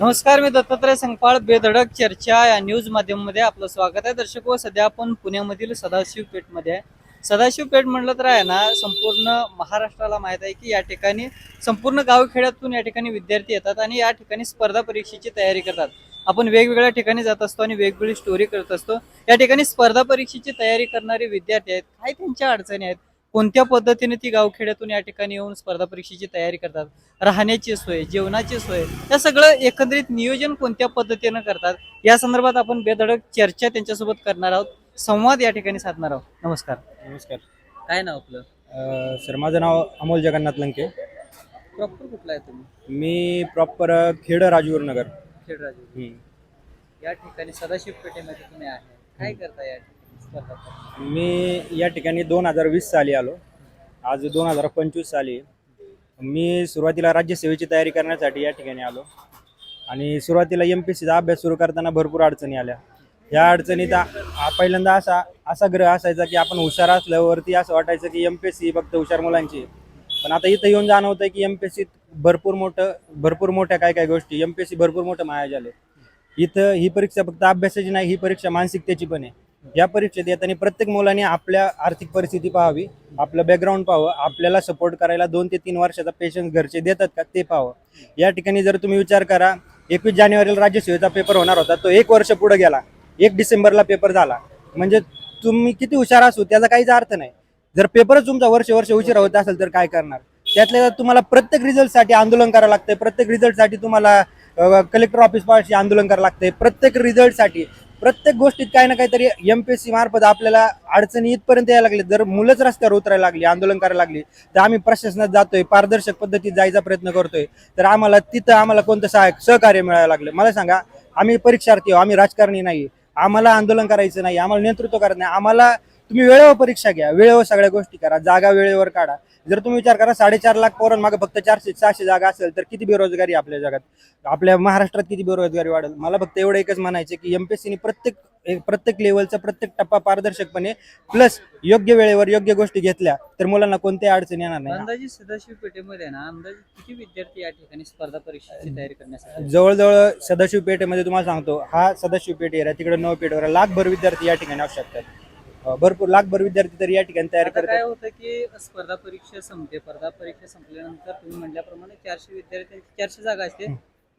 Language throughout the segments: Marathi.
नमस्कार मी दत्तात्रय संगपाळ बेधडक चर्चा या न्यूज माध्यमामध्ये आपलं स्वागत आहे. दर्शक हो सध्या आपण पुण्यामधील सदाशिव पेठमध्ये आहे. सदाशिव पेठ म्हणलं तर आहे ना संपूर्ण महाराष्ट्राला माहीत आहे की या ठिकाणी संपूर्ण गावखेड्यातून या ठिकाणी विद्यार्थी येतात आणि या ठिकाणी स्पर्धा परीक्षेची तयारी करतात. आपण वेगवेगळ्या ठिकाणी जात असतो आणि वेगवेगळी स्टोरी करत असतो. या ठिकाणी स्पर्धा परीक्षेची तयारी करणारे विद्यार्थी आहेत. काय त्यांच्या अडचणी आहेत. कोणत्या पद्धतीने ती गावखेड्यातून या ठिकाणी येऊन स्पर्धा परीक्षेची तयारी करतात? राहण्याची सोय जेवणाची सोय या सगळं एकंदरीत नियोजन कोणत्या पद्धतीनं करतात? या संदर्भात आपण बेधडक चर्चा त्यांच्यासोबत करणार आहोत. संवाद या ठिकाणी साधणार आहोत. नमस्कार. नमस्कार. काय नाव आपलं? अ, सर माझं नाव अमोल जगन्नाथ लंके. प्रॉपर कुठला आहे तुम्ही? मी प्रॉपर खेड राजूर नगर. खेडराजू हम्म. या ठिकाणी सदाशिव पेठेमध्ये तुम्ही आहे. काय करता या ठिकाणी? मी या ठिकाणी दोन हजार वीस साली आलो. आज दोन हजार पंचवीस साली. मी सुरुवातीला राज्यसेवेची तयारी करण्यासाठी या ठिकाणी आलो. आणि सुरुवातीला एम पी सीचा अभ्यास सुरू करताना भरपूर अडचणी आल्या. या अडचणीत पहिल्यांदा असा असा ग्रह असायचा की आपण हुशार असल्यावरती असं वाटायचं की एम पी सी फक्त हुशार मुलांची. पण आता इथं येऊन जाणवतं की एम पी सीत भरपूर मोठं भरपूर मोठ्या काय काय गोष्टी. एम पी सी भरपूर मोठं माया झाले. इथं ही परीक्षा फक्त अभ्यासाची नाही ही परीक्षा मानसिकतेची पण आहे. या परीक्षेत येताना प्रत्येक मुलाने आपल्या आर्थिक परिस्थिती पाहावी आपलं बॅकग्राऊंड पाहावं आपल्याला सपोर्ट करायला दोन ते तीन वर्षाचा पेशन्स घरचे देतात का ते पाहावं. या ठिकाणी जर तुम्ही विचार करा एकवीस जानेवारीला राज्यसेवेचा पेपर होणार होता तो एक वर्ष पुढे गेला एक डिसेंबरला पेपर झाला. म्हणजे तुम्ही किती हुशार असू त्याचा काहीच अर्थ नाही. जर पेपरच तुमचा वर्ष वर्ष उशिरा होत असेल तर काय करणार? त्यातल्या तुम्हाला प्रत्येक रिझल्टसाठी आंदोलन करावं लागतंय प्रत्येक रिझल्टसाठी तुम्हाला कलेक्टर ऑफिस पाशी आंदोलन करावं लागतंय प्रत्येक रिझल्टसाठी प्रत्येक गोष्टीत काही ना काहीतरी एम पी एस सी मार्फत आपल्याला अडचणी इथपर्यंत यायला लागले. जर मुलंच रस्त्यावर उतरायला लागली आंदोलन करायला लागली तर आम्ही प्रशासनात जातोय पारदर्शक पद्धतीत जायचा प्रयत्न करतोय. तर आम्हाला तिथं आम्हाला कोणतं सहाय्य सहकार्य मिळायला लागलं? मला सांगा आम्ही परीक्षार्थी आहो आम्ही राजकारणी नाही. आम्हाला आंदोलन करायचं नाही आम्हाला नेतृत्व करायचं नाही. आम्हाला तुम्ही वेळेवर परीक्षा घ्या वेळेवर सगळ्या गोष्टी करा जागा वेळेवर काढा. जर तुम्ही विचार करा साडेचार लाख पोरांमागे फक्त चारशे सहाशे जागा असेल तर किती बेरोजगारी आहे आपल्या जगात? आपल्या महाराष्ट्रात किती बेरोजगारी वाढेल? मला फक्त एवढं एकच म्हणायचं की एमपीएससीने प्रत्येक प्रत्येक लेवलचा प्रत्येक टप्पा पारदर्शकपणे प्लस योग्य वेळेवर योग्य गोष्टी घेतल्या तर मुलांना कोणत्याही अडचणी येणार नाही अंदाजे सदाशिव पेठेमध्ये ना अंदाजे किती विद्यार्थी या ठिकाणी स्पर्धा परीक्षेची तयारी करण्यासाठी? जवळजवळ सदाशिव पेठेमध्ये तुम्हाला सांगतो हा सदाशिव पेठ एरिया तिकडे नऊ पेठवर लाखभर विद्यार्थी या ठिकाणी असू शकतात. अं, भरपूर लाखभर विद्यार्थी तर या ठिकाणी तयार आता काय करतात होतं की स्पर्धा परीक्षा संपते स्पर्धा परीक्षा संपल्यानंतर तुम्ही म्हटल्याप्रमाणे चारशे विद्यार्थी चारशे जागा असते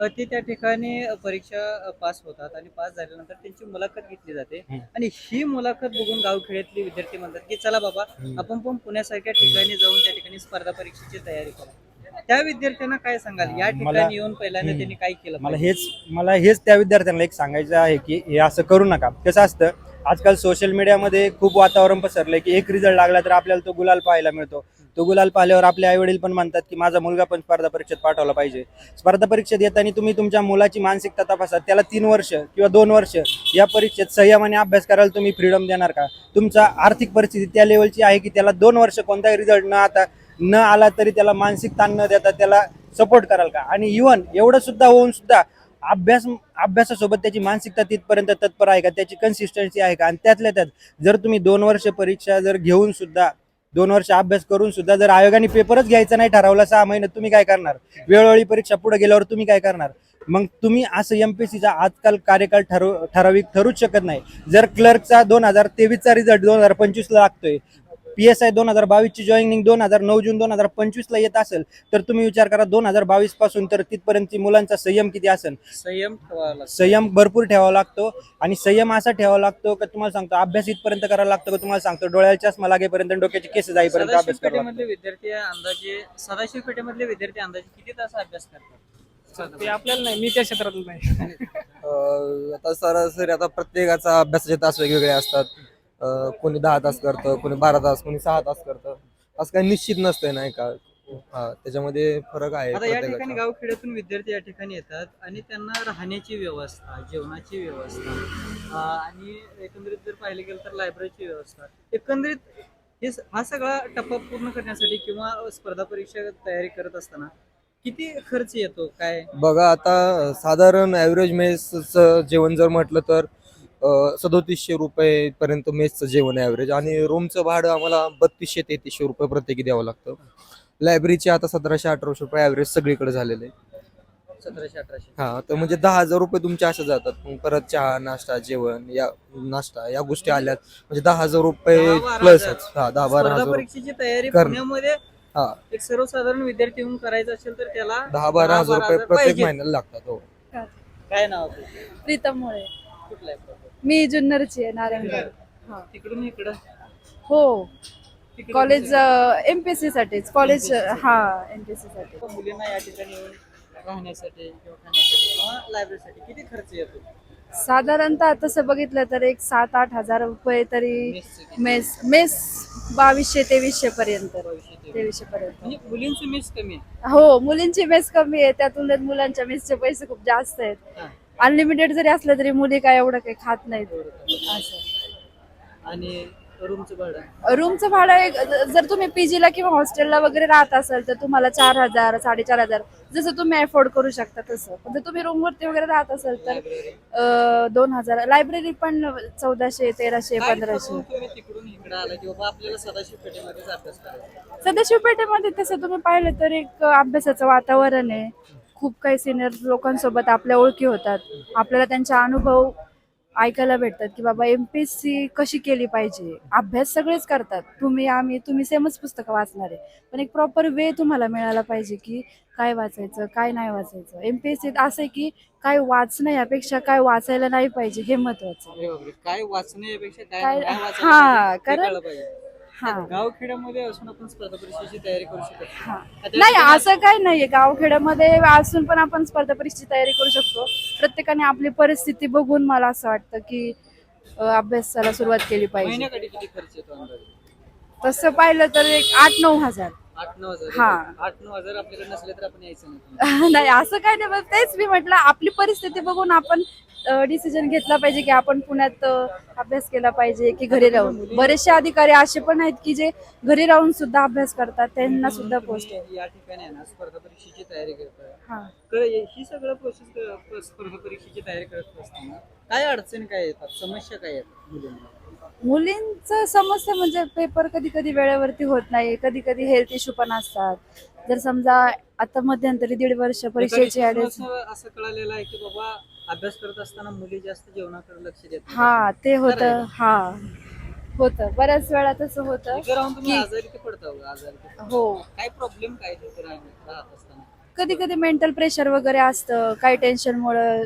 अ, ते त्या ठिकाणी परीक्षा अ, पास होतात आणि पास झाल्यानंतर त्यांची मुलाखत घेतली जाते. आणि ही मुलाखत बघून गावखेड्यातले विद्यार्थी म्हणतात की चला बाबा. आपण पण पुण्यासारख्या ठिकाणी जाऊन त्या ठिकाणी स्पर्धा परीक्षेची तयारी करू त्या विद्यार्थ्यांना काय सांगाल या मला- ठिकाणी येऊन पहिल्यांदा. त्यांनी काय केलं मला पाहिजे? हेच मला हेच त्या विद्यार्थ्यांना एक सांगायचं आहे की हे असं करू नका कसं असतं आजकाल सोशल मीडियामध्ये खूप वातावरण पसरलंय की एक रिझल्ट लागला तर आपल्याला तो गुलाल पाहायला मिळतो. तो गुलाल पाहिल्यावर आपले आई वडील पण म्हणतात की माझा मुलगा पण स्पर्धा परीक्षेत पाठवला पाहिजे. स्पर्धा परीक्षेत येताना तुम्ही तुमच्या मुलाची मानसिकता तपासा. त्याला तीन वर्ष किंवा दोन वर्ष या परीक्षेत संयमाने अभ्यास करायला तुम्ही फ्रीडम देणार का? तुमचा आर्थिक परिस्थिती त्या लेवलची आहे की त्याला दोन वर्ष कोणताही रिझल्ट न आता न आला तरी त्याला मानसिक ताण न देता त्याला सपोर्ट कराल का? आणि इव्हन एवढं सुद्धा होऊन सुद्धा अभ्यास अभ्यासासोबत त्याची मानसिकता तिथपर्यंत तत्पर आहे का? त्याची कन्सिस्टन्सी आहे का? आणि त्यातल्या त्यात जर तुम्ही दोन वर्ष परीक्षा जर घेऊन सुद्धा दोन वर्ष अभ्यास करून सुद्धा जर आयोगाने पेपरच घ्यायचा नाही ठरवला सहा महिन्यात तुम्ही काय करणार? वेळोवेळी परीक्षा पुढे गेल्यावर तुम्ही काय करणार? मग तुम्ही असं एमपीसीचा आजकाल कार्यकाळ ठरव ठराविक ठरूच शकत नाही. जर क्लर्कचा दोन हजार तेवीसचा रिझल्ट दोन हजार पंचवीसला लागतोय पी एस आय दोन हजार बावीसची जॉईनिंग दोन हजार नऊ जून दोन हजार पंचवीसला येत असेल तर तुम्ही विचार करा दोन हजार बावीसपासून तर तिथपर्यंत मुलांचा संयम किती असेल? संयम संयम भरपूर ठेवावा लागतो आणि संयम असा ठेवावा लागतो का तुम्हाला सांगतो अभ्यास इथपर्यंत करायला लागतो का तुम्हाला सांगतो डोळ्याला चष्मा लागेपर्यंत डोक्याची केस जाईपर्यंत अभ्यास करावा लागतो. विद्यार्थी अंदाजे सदाशिव पेठेमधले विद्यार्थी अंदाजे किती तास अभ्यास करतात? ते आपल्याला नाही मी त्या क्षेत्रातलं नाही. आता सरासरी आता प्रत्येकाचा अभ्यासाचे तास वेगवेगळे असतात. कोणी दहा तास करतं कोणी बारा तास कोणी सहा तास करतं. असं काही निश्चित नसतंय नाही का? हा त्याच्यामध्ये फरक आहे आता या ठिकाणी प्रत्येकाचा. गावखेड्यातून विद्यार्थी या ठिकाणी येतात आणि त्यांना राहण्याची व्यवस्था जेवणाची व्यवस्था अं, आणि एकंदरीत जर पाहिलं गेलं तर लायब्ररीची व्यवस्था. एकंदरीत हे स- हा सगळा टप्पा पूर्ण करण्यासाठी किंवा स्पर्धा परीक्षा तयारी करत असताना किती खर्च येतो काय? बघा आता साधारण ॲव्हरेज मेसचं जेवण जर म्हटलं तर सदोतीसशे रुपये पर्यंत मेसचं जेवण आहे ॲव्हरेज आणि रूमचं भाडं आम्हाला बत्तीसशे तेहतीसशे रुपये प्रत्येकी द्यावं लागतं लायब्ररीचे आता सतराशे अठराशे रुपये ॲव्हरेज सगळीकडे झालेलं आहे सतराशे अठराशे हा तर म्हणजे दहा हजार रुपये तुमचे असे जातात मग परत चहा नाश्ता जेवण या नाश्ता या गोष्टी आल्यात म्हणजे दहा हजार रुपये प्लसच हजार. हा दहा बारा स्पर्धा हजार रुपये. परीक्षेची तयारी करणं. पुण्यामध्ये हा एक सर्वसाधारण विद्यार्थी म्हणून करायचं असेल तर त्याला दहा बारा हजार रुपये प्रत्येक पाहिजे. महिन्याला लागतात हो काय नाव आपलं? प्रीतम मुळे? मी जुन्नरची आहे नारायणगाव. हा. तिकडून इकडं? हो. कॉलेज. एमपीएससी साठीच. कॉलेज हा एमपीएससी साठी मुलींना या ठिकाणी राहण्यासाठी लायब्ररीसाठी किती खर्च येतो? साधारणतः तसं बघितलं तर एक सात आठ हजार रुपये तरी? मेस मेस बावीसशे तेवीसशे पर्यंत. तेवीसशे पर्यंत. म्हणजे मुलींचं मेस कमी आहे. हो मुलींची मेस कमी आहे. त्यातून मुलांच्या मेसचे पैसे खूप जास्त आहेत. हा. अनलिमिटेड जरी असलं तरी मुली काय एवढं काही खात नाहीत. असं. आणि रूमचं भाडं? रूमचं भाडं एक जर तुम्ही पीजीला किंवा हॉस्टेलला वगैरे राहत असाल तर तुम्हाला चार हजार साडेचार हजार जसं तुम्ही अफोर्ड करू शकता तसं. पण जर तुम्ही रूमवरती वगैरे राहत असाल तर अं, दोन हजार. लायब्ररी पण चौदाशे तेराशे काय पंधराशे. करून तुम्ही तिकडून इकडे आला की बाबा आपल्याला सदाशिव पेठेमध्येच अभ्यास करायचा. सदाशिव पेठेमध्ये तसं तुम्ही पाहिलं तर एक अभ्यासाचं वातावरण आहे. खूप काही सिनियर लोकांसोबत आपल्या ओळखी होतात. आपल्याला त्यांचे अनुभव ऐकायला भेटतात की बाबा एम पी एस सी कशी केली पाहिजे? अभ्यास सगळेच करतात. तुम्ही आम्ही तुम्ही सेमच पुस्तकं वाचणार आहे. पण एक प्रॉपर वे तुम्हाला मिळाला पाहिजे की काय वाचायचं काय नाही वाचायचं. एम पी एस सीत असं आहे की काय वाचणं यापेक्षा काय वाचायला नाही पाहिजे हे महत्वाचं काय वाचण्यापेक्षा काय काय- हा, कारण- हा. गावखेड्यामध्ये असून आपण स्पर्धा परीक्षेची तयारी करू शकतो नाही. असं काही नाहीये. गावखेड्यामध्ये असून पण आपण स्पर्धा परीक्षेची तयारी करू शकतो. प्रत्येकाने आपली परिस्थिती बघून मला असं वाटतं की अभ्यासाला सुरुवात केली पाहिजे. महिन्याकडे किती खर्च येतो अंदाजे? तसं पाहिलं तर एक आठ नऊ हजार. आठ नऊ हजार. हा. आठ नऊ हजार आपल्याकडे नसले तर आपण यायचं नाही. नाही असं काय नाही तेच मी म्हटलं आपली परिस्थिती बघून आपण डिसिजन घेतला पाहिजे की आपण पुण्यात अं, अभ्यास केला पाहिजे की घरी राहून. बरेचसे अधिकारी असे पण आहेत की जे घरी राहून सुद्धा अभ्यास करतात त्यांना सुद्धा पोस्ट आहे. तुम्ही या ठिकाणी आहे ना स्पर्धा परीक्षेची तयारी करताय. हा. तर ही सगळं प्रोसेस स्पर्धा परीक्षेची तयारी करत असताना काय अडचणी काय येतात? समस्या काय येतात मुलींना? मुलींचं समस्या म्हणजे पेपर कधी कधी वेळेवरती होत नाही. कधी कधी हेल्थ इश्यू पण असतात. जर समजा आता मध्यंतरी दीड वर्ष परीक्षेची एका ऍडमिशन दिवसात असं कळालेलं आहे की बाबा अभ्यास करत असताना मुली जास्त जेवणाकडे लक्ष देत. हा ते होतं. हा. होतं. बऱ्याच वेळा तसं होतं इथं राहून तुम्ही की- आजारी ते पडता का आजारी ते पडता? हो. काय प्रॉब्लेम काय तिथे राहण्यात- राहत असताना? कधी कधी मेंटल प्रेशर वगैरे असतं. काही टेन्शनमुळं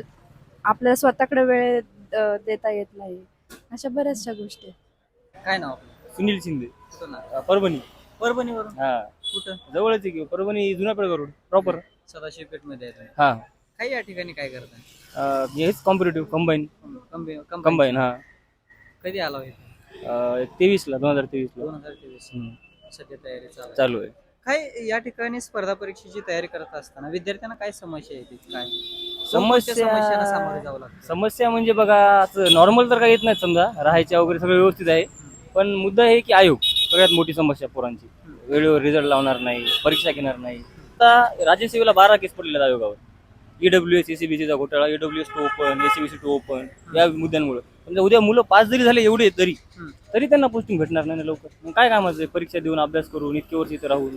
आपल्याला स्वतःकडे वेळ अं, देता येत नाही. अशा बऱ्याचशा गोष्टी आहेत. काय नाव आपलं? सुनील शिंदे. कुठं अ, परभणी. परभणीवरून? हा. कुठं? जवळच आहे की परभणी जुना पेडगा रोड प्रॉपर सदाशिव पेठमध्ये आहे तुम्ही. हा. काय या ठिकाणी काय करताय अ, हेच कॉम्पिटेटिव्ह कंबाईन कंबे- कंबाईन. कंबाईन हा. कधी आला होता तेवीस ला दोन हजार तेवीस ला दोन हजार तेवीस. हम्म, सध्या तयारी चालू आहे. चालू आहे. काय या ठिकाणी स्पर्धा परीक्षेची तयारी करत असताना विद्यार्थ्यांना काय समस्या येते काय? समस्या- कोणत्या समस्यांना सामोरे जावं लागतं. समस्या म्हणजे बघा असं नॉर्मल तर काही येत नाही समजा. राहायच्या वगैरे सगळं व्यवस्थित आहे. पण मुद्दा आहे की आयोग सगळ्यात मोठी समस्या पोरांची. वेळेवर रिझल्ट लावणार नाही परीक्षा घेणार नाही. आता राज्यसेवेला बारा केस पडलेल्या आहेत आयोगावर ईडब्ल्यू एस एसीबीसीचा घोटाळा EW S to open SEBC to open या मुद्द्यांमुळे. समजा उद्या मुलं पास जरी झाले एवढे तरी. तरी त्यांना पोस्टिंग भेटणार नाही ना लवकर. मग काय कामाचं आहे? परीक्षा देऊन अभ्यास करून इतके वर्ष इथे राहून.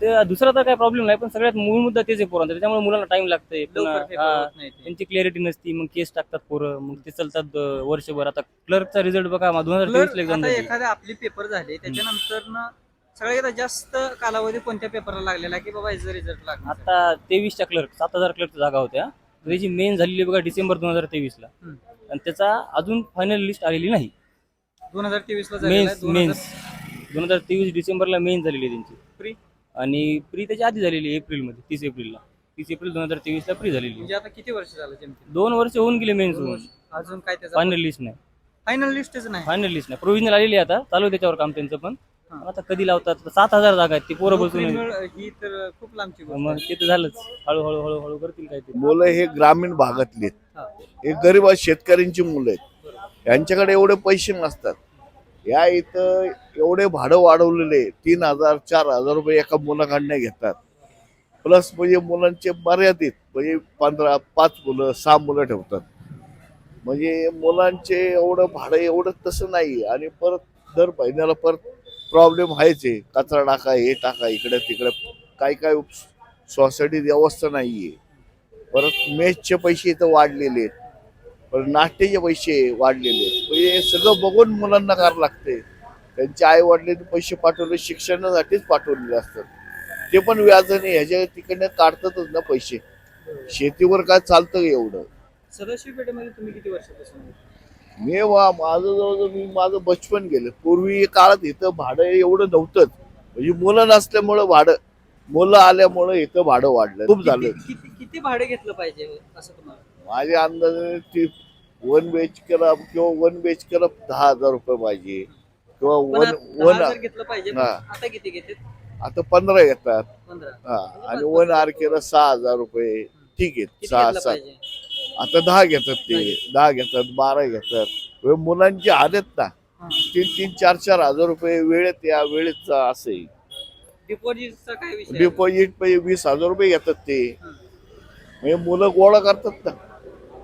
ते दुसरा तर काय प्रॉब्लेम नाही पण सगळ्यात मूळ मुद्दा तेच आहे पोरांचा. त्याच्यामुळे मुलांना टाइम लागतंय. लवकर हा, नाही ते. त्यांची क्लॅरिटी नसती मग केस टाकतात पोरं. मग ते चालतात अं, वर्षभर. आता क्लर्कचा रिझल्ट बघा दोन हजार तेवीस एक्झाम आता झाली. एखाद्या आपली पेपर झाले त्याच्यानंतर ना सगळ्यात जास्त कालावधी कोणत्या पेपरला लागलेला की बाबा याचा रिझल्ट लागणार आता तेवीसच्या क्लर्क सात हजार क्लर्क जागा होत्या. त्याची मेन झालेली बघा डिसेंबर दोन हजार तेवीस ला. हम्म. आणि त्याचा अजून फायनल लिस्ट आलेली नाही. दोन हजार तेवीस ला झालेला मेन्स मेन्स दोन हजार तेवीस डिसेंबरला मेन झालेली आहे त्यांची. आणि प्री त्याच्या आधी झालेली आहे एप्रिलमध्ये तीस एप्रिलला. तीस एप्रिल दोन हजार तेवीस ला प्री झालेली आहे. म्हणजे आता किती वर्ष झालं दोन वर्ष होऊन गेले मेन्स होऊन. अजून काय त्याचा फायनल लिस्ट नाही. फायनल लिस्टच नाही. फायनल लिस्ट नाही. प्रोव्हिजनल आलेली आहे आता चालू आहे त्याच्यावर काम त्यांचं पण. हा. आता कधी लावतात? सात हजार जागा आहेत ती पोरं बसून ही तर खूप लांबची गोष्ट मग. ते तर झालंच. हळूहळू हळूहळू करतील काय ते मुलं हे ग्रामीण भागातली आहेत. हा. हे गरीब शेतकऱ्यांची मुलं आहेत. यांच्याकडे एवढे पैसे नसतात. या इथं एवढे भाडं वाढवलेले तीन हजार चार हजार रुपये एका मुलाकडनं घेतात. प्लस म्हणजे मुलांचे मर्यादित म्हणजे पंधरा पाच मुलं सहा मुलं ठेवतात. म्हणजे मुलांचे एवढं भाडं एवढं तसं नाही आणि परत दर महिन्याला परत प्रॉब्लेम व्हायचे आहे. कचरा टाका हे टाका इकडे तिकडे काय काय सोसायटीत व्यवस्था नाही आहे. परत मेसचे पैसे इथं वाढलेले आहेत. परत नाश्त्याचे पैसे वाढलेले हे सगळं बघून मुलांना करावं लागते. त्यांच्या आई वडिलांनी पैसे पाठवले शिक्षणासाठीच पाठवलेले असतात. ते पण व्याजाने ह्याच्या तिकडनं काढतातच ना पैसे. शेतीवर काय चालतं एवढं? सदाशिव पेठेमध्ये तुम्ही किती वर्षापासून आहे? मी वा माझं जवळजवळ मी माझं बचपन गेलं. पूर्वी काळात इथं भाडं एवढं नव्हतंच. म्हणजे मुलं नसल्यामुळं भाडं मुलं आल्यामुळं इथं भाडं वाढलं. खूप झालं. किती किती- भाडे घेतलं पाहिजे असं तुम्हाला? माझ्या अंदाजाने वन बी एच केला किंवा वन बी एच केला दहा हजार रुपये पाहिजे. किंवा वन वन घेतलं पाहिजे. हा. आता किती घेते आता पंधरा पंधरा. हा. आणि वन आर केला सहा हजार रुपये. ठीक आहे. किती सहा घेतलं सात. पाहिजे? आता दहा घेतात ते. दहा घेतात. बारा घेतात. हे मुलांची आदत ना. हा. तीन तीन चार चार हजार रुपये वेळेत या वेळेत असं डिपॉझिटचा काय विषय? आहे? डिपॉझिट पाहिजे वीस हजार रुपये घेतात ते. हं. म्हणजे मुलं गोळा करतात ना.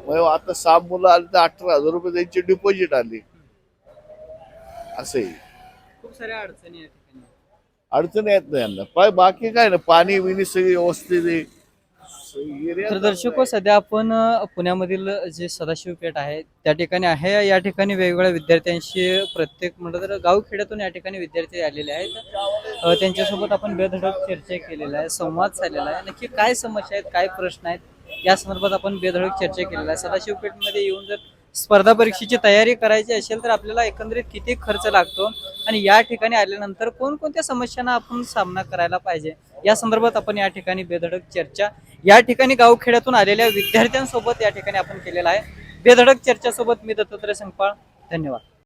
मग आता सहा मुलं आली तर अठरा हजार रुपये त्यांची डिपॉझिट आली. असं खूप साऱ्या अडचणी या ठिकाणी. अडचण येत नाही यांना. पाय बाकी काय ना पाणी बिनी सगळी व्यवस्थित आहे. area तर दर्शको सध्या आपण अ, पुण्यामधील जे सदाशिव पेठ आहे त्या ठिकाणी आहे. या ठिकाणी वेगवेगळ्या विद्यार्थ्यांशी प्रत्येक म्हटलं तर गावखेड्यातून या ठिकाणी विद्यार्थी आलेले आहेत. अ, त्यांच्यासोबत आपण बेधडक चर्चा केलेला आहे संवाद झालेला आहे. नक्की काय समस्या आहेत काय प्रश्न आहेत या संदर्भात आपण बेधडक चर्चा केलेला आहे. सदाशिवपेठमध्ये येऊन जर स्पर्धा परीक्षेची तयारी करायची असेल तर आपल्याला एकंदरीत किती खर्च लागतो आणि या ठिकाणी आल्यानंतर कोणकोणत्या समस्यांना आपण सामना करायला पाहिजे? या संदर्भात आपण या ठिकाणी बेधडक चर्चा या ठिकाणी गावखेड्यातून आलेल्या विद्यार्थ्यांसोबत या ठिकाणी आपण केलेला आहे. बेधडक चर्चासोबत मी दत्तात्रय संगपाळ. धन्यवाद.